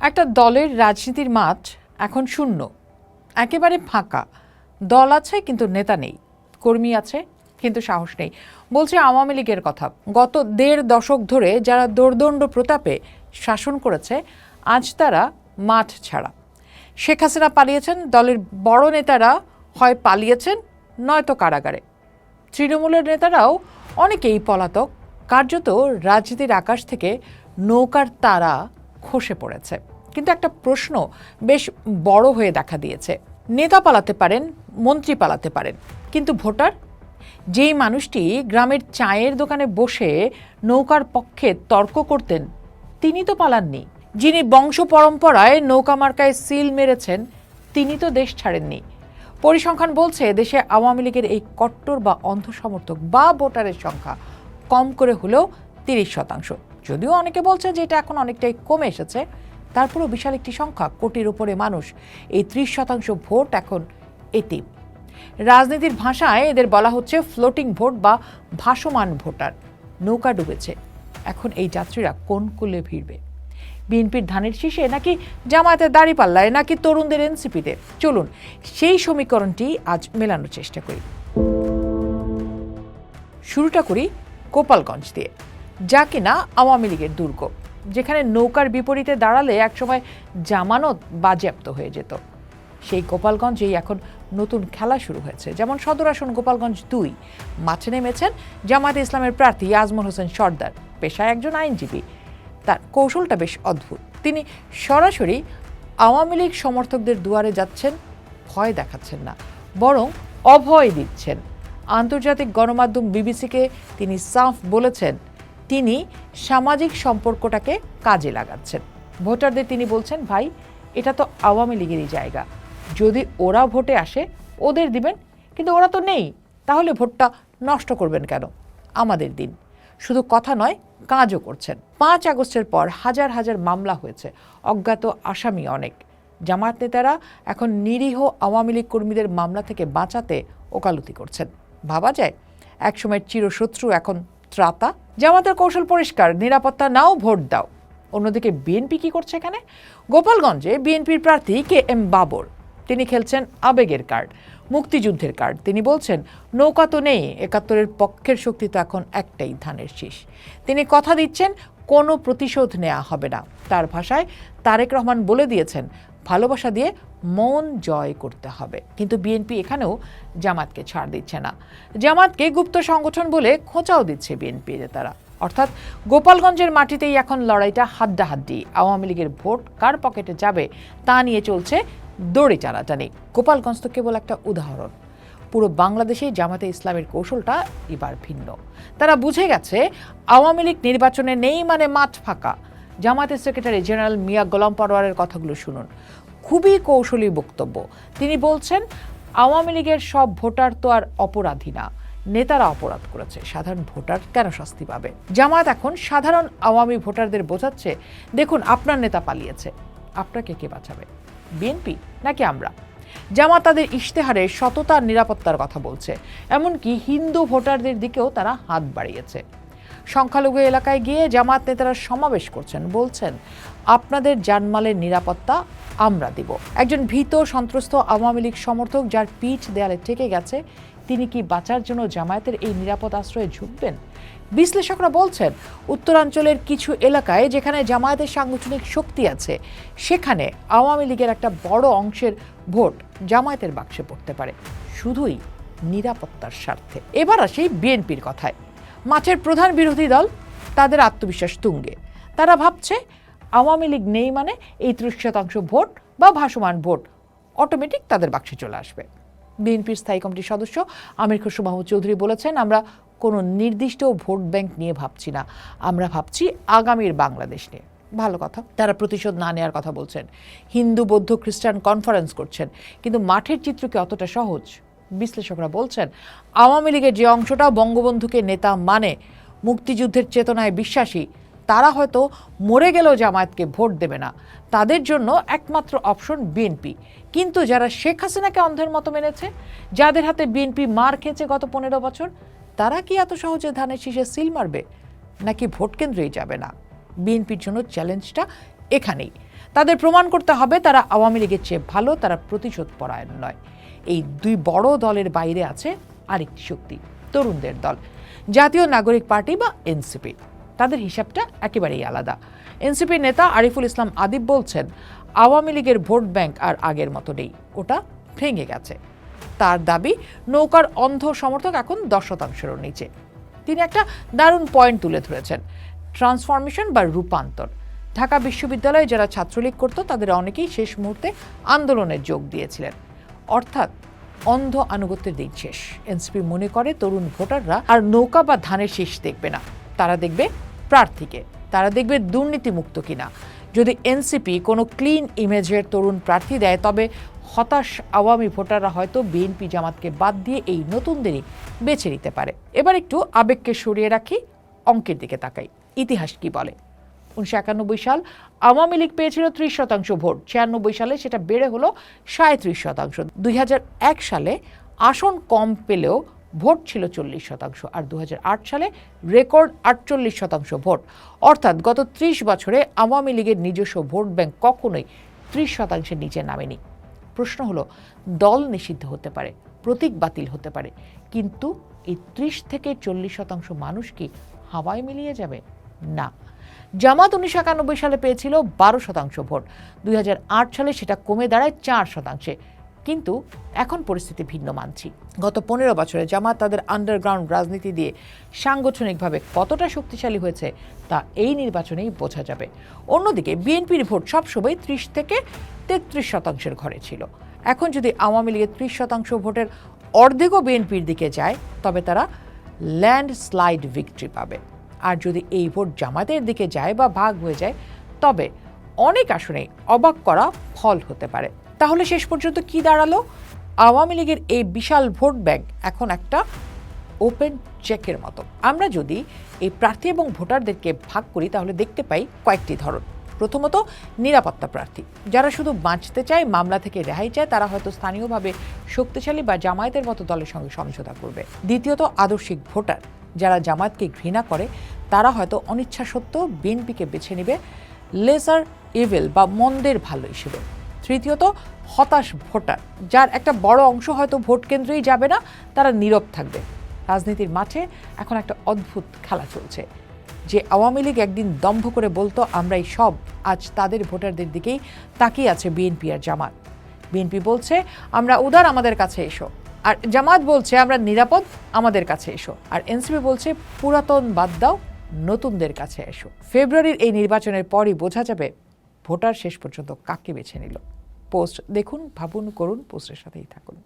একটা দলের রাজনীতির মাঠ এখন শূন্য। একেবারে ফাঁকা। দল আছে কিন্তু নেতা নেই। কর্মী আছে কিন্তু সাহস নেই। বলছে আওয়ামী লীগের কথা। গত দেড় দশক ধরে যারা দোর্দণ্ড প্রতাপে শাসন করেছে, আজ তারা মাঠ ছাড়া। শেখ হাসিনা পালিয়েছেন, দলের বড় নেতারা হয় পালিয়েছেন, নয়তো কারাগারে। তৃণমূলের নেতারাও অনেকেই পলাতক। কার্যত রাজনীতির আকাশ থেকে নৌকার তারা খসে পড়েছে। কিন্তু একটা প্রশ্ন বেশ বড় হয়ে দেখা দিয়েছে। নেতা পালাতে পারেন, মন্ত্রী পালাতে পারেন, কিন্তু ভোটার? যেই মানুষটি গ্রামের চায়ের দোকানে বসে নৌকার পক্ষে তর্ক করতেন, তিনি তো পালাননি। যিনি বংশ পরম্পরায় নৌকা মার্কায় সিল মেরেছেন, তিনি তো দেশ ছাড়েননি। পরিসংখ্যান বলছে, দেশে আওয়ামী লীগের এই কট্টর বা অন্ধ সমর্থক বা ভোটারের সংখ্যা কম করে হলেও তিরিশ শতাংশ। যদিও অনেকে বলছে যে এটা এখন অনেকটাই কমে এসেছে তারপরেও বিশাল একটি সংখ্যা কোটির উপরে মানুষ এই ত্রিশ শতাংশ ভোট এখন এতিম। রাজনীতির ভাষায় এদের বলা হচ্ছে ফ্লোটিং ভোট বা ভাসমান ভোটার। নৌকা ডুবেছে। এখন এই যাত্রীরা কোন কুলে ভিড়বে? বিএনপির ধানের শীষে নাকি জামায়াতের দাড়ি পাল্লায় নাকি তরুণদের এনসিপিতে? চলুন সেই সমীকরণটি আজ মেলানোর চেষ্টা করি। শুরুটা করি গোপালগঞ্জ দিয়ে। যা কিনা আওয়ামী লীগের দুর্গ। যেখানে নৌকার বিপরীতে দাঁড়ালে একসময় জামানত বাজেয়াপ্ত হয়ে যেত। সেই গোপালগঞ্জেই এখন নতুন খেলা শুরু হয়েছে। যেমন সদর আসন গোপালগঞ্জ দুই। মাঠে নেমেছেন জামায়াতে ইসলামের প্রার্থী আজমল হোসেন সর্দার, পেশায় একজন আইনজীবী। তার কৌশলটা বেশ অদ্ভুত। তিনি সরাসরি আওয়ামী লীগ সমর্থকদের দুয়ারে যাচ্ছেন, ভয় দেখাচ্ছেন না, বরং অভয় দিচ্ছেন। আন্তর্জাতিক গণমাধ্যম বিবিসিকে তিনি সাফ বলেছেন তিনি সামাজিক সম্পর্কটাকে কাজে লাগাচ্ছেন। ভোটারদের তিনি বলছেন, ভাই, এটা তো আওয়ামী লীগেরই জায়গা। যদি ওরা ভোটে আসে, ওদের দিবেন, কিন্তু ওরা তো নেই। তাহলে ভোটটা নষ্ট করবেন কেন? আমাদের দিন। শুধু কথা নয়, কাজও করছেন। পাঁচ আগস্টের পর হাজার হাজার মামলা হয়েছে। অজ্ঞাত আসামি অনেক। জামায়াত নেতারা এখন নিরীহ আওয়ামী লীগ কর্মীদের মামলা থেকে বাঁচাতে ওকালতি করছেন। ভাবা যায় একসময় চিরশত্রু এখন ত্রাতা, জামাতের কৌশল পরিষ্কার, নিরাপত্তা নাও ভোট দাও। অন্যদিকে বিএনপি কি করছে এখানে? গোপালগঞ্জে বিএনপির প্রার্থী কে এম বাবর। তিনি খেলছেন আবেগের কার্ড, মুক্তিযুদ্ধের কার্ড। তিনি বলছেন, নৌকা তো নেই, একাত্তরের পক্ষের শক্তি তো এখন একটাই, ধানের শীষ। তিনি কথা দিচ্ছেন, কোনো প্রতিশোধ নেওয়া হবে না। তার ভাষায় তারেক রহমান বলে দিয়েছেন ভালোবাসা দিয়ে মন জয় করতে হবে। কিন্তু বিএনপি এখানেও জামাতকে ছাড় দিচ্ছে না। জামাতকে গুপ্ত সংগঠন বলে খোঁচাও দিচ্ছে বিএনপি নেতারা। অর্থাৎ গোপালগঞ্জের মাটিতেই এখন লড়াইটা হাড্ডাহাড্ডি। আওয়ামী লীগের ভোট কার পকেটে যাবে তা নিয়ে চলছে দড়ি টানাটানি। গোপালগঞ্জ তো কেবল একটা উদাহরণ। পুরো বাংলাদেশেই জামাতে ইসলামের কৌশলটা এবার ভিন্ন। তারা বুঝে গেছে আওয়ামী লীগ নির্বাচনে নেই মানে মাঠ ফাঁকা। জামাতের সেক্রেটারি জেনারেল মিয়া গোলাম পরোয়ারের কথাগুলো শুনুন। খুবই কৌশলী বক্তব্য। তিনি বলছেন, আওয়ামী লীগের সব ভোটার তো আর অপরাধী না। নেতারা অপরাধ করেছে। সাধারণ ভোটার কেন শাস্তি পাবে? জামাত এখন সাধারণ আওয়ামী ভোটারদের বোঝাচ্ছে, দেখুন, আপনার নেতা পালিয়েছে। আপনাকে কে বাঁচাবে? বিএনপি নাকি আমরা? জামাত তাদের ইশতেহারে সততার নিরাপত্তার কথা বলছে। এমনকি হিন্দু ভোটারদের দিকেও তারা হাত বাড়িয়েছে। সংখ্যালঘু এলাকায় গিয়ে জামাত নেতারা সমাবেশ করছেন। বলছেন আপনাদের জানমালের নিরাপত্তা আমরা দিব। একজন ভীত সন্ত্রস্ত আওয়ামী লীগ সমর্থক যার পিঠ দেয়ালে ঠেকে গেছে, তিনি কি বাঁচার জন্য জামায়াতের এই নিরাপদ আশ্রয়ে ঝুঁকবেন? বিশ্লেষকরা বলছেন, উত্তরাঞ্চলের কিছু এলাকায় যেখানে জামায়াতের সাংগঠনিক শক্তি আছে, সেখানে আওয়ামী লীগের একটা বড় অংশের ভোট জামায়াতের বাক্সে পড়তে পারে। শুধুই নিরাপত্তার স্বার্থে। এবার আসি বিএনপির কথায়। মাঠের প্রধান বিরোধী দল, তাদের আত্মবিশ্বাস তুঙ্গে। তারা ভাবছে আওয়ামী লীগ নেই মানে এই ত্রিশ শতাংশ ভোট বা ভাসমান ভোট অটোমেটিক তাদের বাক্সে চলে আসবে। বিএনপির স্থায়ী কমিটির সদস্য আমির খসরু মাহমুদ চৌধুরী বলেছেন, আমরা কোনো নির্দিষ্ট ভোট ব্যাংক নিয়ে ভাবছি না, আমরা ভাবছি আগামীর বাংলাদেশ নিয়ে। ভালো কথা, তারা প্রতিশোধ না নেওয়ার কথা বলছেন। হিন্দু, বৌদ্ধ, খ্রিস্টান কনফারেন্স করছেন, কিন্তু মাঠের চিত্র কি অতটা সহজ? বিশ্লেষকরা বলছেন, আওয়ামী লীগের যে অংশটা বঙ্গবন্ধুকে নেতা মানে মুক্তিযুদ্ধের চেতনায় বিশ্বাসী তারা হয়তো মরে গেলেও জামায়াতকে ভোট দেবে না। তাদের জন্য একমাত্র অপশন বিএনপি। কিন্তু যারা শেখ হাসিনাকে অন্ধের মতো মেনেছে, যাদের হাতে বিএনপি মার খেয়েছে গত পনেরো বছর, তারা কি এত সহজে ধানের শীষে সিল মারবে? নাকি ভোট কেন্দ্রেই যাবে না? বিএনপির জন্য চ্যালেঞ্জটা এখানেই। তাদের প্রমাণ করতে হবে, তারা আওয়ামী লীগের চেয়ে ভালো, তারা প্রতিশোধ পরায়ণ নয়। এই দুই বড় দলের বাইরে আছে আরেকটি শক্তি, তরুণদের দল। জাতীয় নাগরিক পার্টি বা এনসিপি। তাদের হিসাবটা একেবারেই আলাদা। এনসিপির নেতা আরিফুল ইসলাম আদিব বলছেন, আওয়ামী লীগের ভোট ব্যাংক আর আগের মতো নেই, ওটা ভেঙে গেছে। তার দাবি, নৌকার অন্ধ সমর্থক এখন দশ শতাংশেরও নিচে। তিনি একটা দারুণ পয়েন্ট তুলে ধরেছেন, ট্রান্সফরমেশন বা রূপান্তর। ঢাকা বিশ্ববিদ্যালয়ে যারা ছাত্রলীগ করত, তাদের অনেকেই শেষ মুহূর্তে আন্দোলনে যোগ দিয়েছিলেন। অর্থাৎ অন্ধ আনুগত্যের দিন শেষ। এনসিপি মনে করে তরুণ ভোটাররা আর নৌকা বা ধানের শেষ দেখবে না। তারা দেখবে প্রার্থীকে। তারা দেখবে দুর্নীতিমুক্ত কিনা। যদি এনসিপি কোনো ক্লিন ইমেজের তরুণ প্রার্থী দেয়, তবে হতাশ আওয়ামী ভোটাররা হয়তো বিএনপি জামাতকে বাদ দিয়ে এই নতুনদেরই বেছে নিতে পারে। এবার একটু আবেগকে সরিয়ে রাখি, অঙ্কের দিকে তাকাই। ইতিহাস কি বলে? উনিশশো একানব্বই সাল আওয়ামী লীগ পেয়েছিল ত্রিশ শতাংশ ভোট, ছিয়ানব্বই সালে সেটা বেড়ে হলো সাঁত্রিশ শতাংশ। দুই সালে আসন কম পেলেও ভোট ছিল চল্লিশ শতাংশ আর দুই হাজার আট সালে রেকর্ড আটচল্লিশ শতাংশ ভোট। অর্থাৎ গত ত্রিশ বছরে আওয়ামী লীগের নিজস্ব ভোট ব্যাংক কখনোই ত্রিশ শতাংশের নিচে নামেনি। প্রশ্ন হলো, দল নিষিদ্ধ হতে পারে, প্রতীক বাতিল হতে পারে, কিন্তু এই ত্রিশ থেকে চল্লিশ শতাংশ মানুষ কি হাওয়ায় মিলিয়ে যাবে? না। জামাত উনিশশো একানব্বই সালে পেয়েছিল বারো শতাংশ ভোট। দুই হাজার আট সালে সেটা কমে দাঁড়ায় চার শতাংশে। কিন্তু এখন পরিস্থিতি ভিন্ন মানছি গত পনেরো বছরে জামাত তাদের আন্ডারগ্রাউন্ড রাজনীতি দিয়ে সাংগঠনিকভাবে কতটা শক্তিশালী হয়েছে তা এই নির্বাচনেই বোঝা যাবে। অন্যদিকে বিএনপির ভোট সবসময় ত্রিশ থেকে তেত্রিশ শতাংশের ঘরে ছিল। এখন যদি আওয়ামী লীগের ত্রিশ শতাংশ ভোটের অর্ধেকও বিএনপির দিকে যায়, তবে তারা ল্যান্ড স্লাইড ভিক্টরি পাবে। আর যদি এই ভোট জামাতের দিকে যায় বা ভাগ হয়ে যায়, তবে অনেক আসনেই অবাক করা ফল হতে পারে। তাহলে শেষ পর্যন্ত কি দাঁড়াল? আওয়ামী লীগের এই বিশাল ভোট ব্যাংক এখন একটা ওপেন চেকের মতো। আমরা যদি এই প্রার্থী এবং ভোটারদেরকে ভাগ করি, তাহলে দেখতে পাই কয়েকটি ধরন। প্রথমত, নিরাপত্তা প্রার্থী। যারা শুধু বাঁচতে চায়, মামলা থেকে রেহাই চায়, তারা হয়তো স্থানীয়ভাবে শক্তিশালী বা জামায়াতের মতো দলের সঙ্গে সমঝোতা করবে। দ্বিতীয়ত, আদর্শিক ভোটার। যারা জামায়াতকে ঘৃণা করে, তারা হয়তো অনিচ্ছা সত্ত্বেও বিএনপিকে বেছে নেবে লেসার ইভেল বা মন্দের ভালো হিসেবে। তৃতীয়ত হতাশ ভোটার, যার একটা বড় অংশ হয়তো ভোট কেন্দ্রেই যাবে না, তারা নীরব থাকবে। রাজনীতির মাঠে এখন একটা অদ্ভুত খেলা চলছে। যে আওয়ামী লীগ একদিন দম্ভ করে বলতো, আমরাই সব, আজ তাদের ভোটারদের দিকেই তাকিয়ে আছে বিএনপি আর জামাত। বিএনপি বলছে, আমরা উদার, আমাদের কাছে এসো। আর জামাত বলছে, আমরা নিরাপদ, আমাদের কাছে এসো। আর এনসিপি বলছে, পুরাতন বাদ দাও, নতুনদের কাছে এসো। ফেব্রুয়ারির এই নির্বাচনের পরই বোঝা যাবে, ভোটার শেষ পর্যন্ত কাকে বেছে নিল। পোস্ট দেখুন ভাবুন করুন পোস্টের সাথেই থাকুন।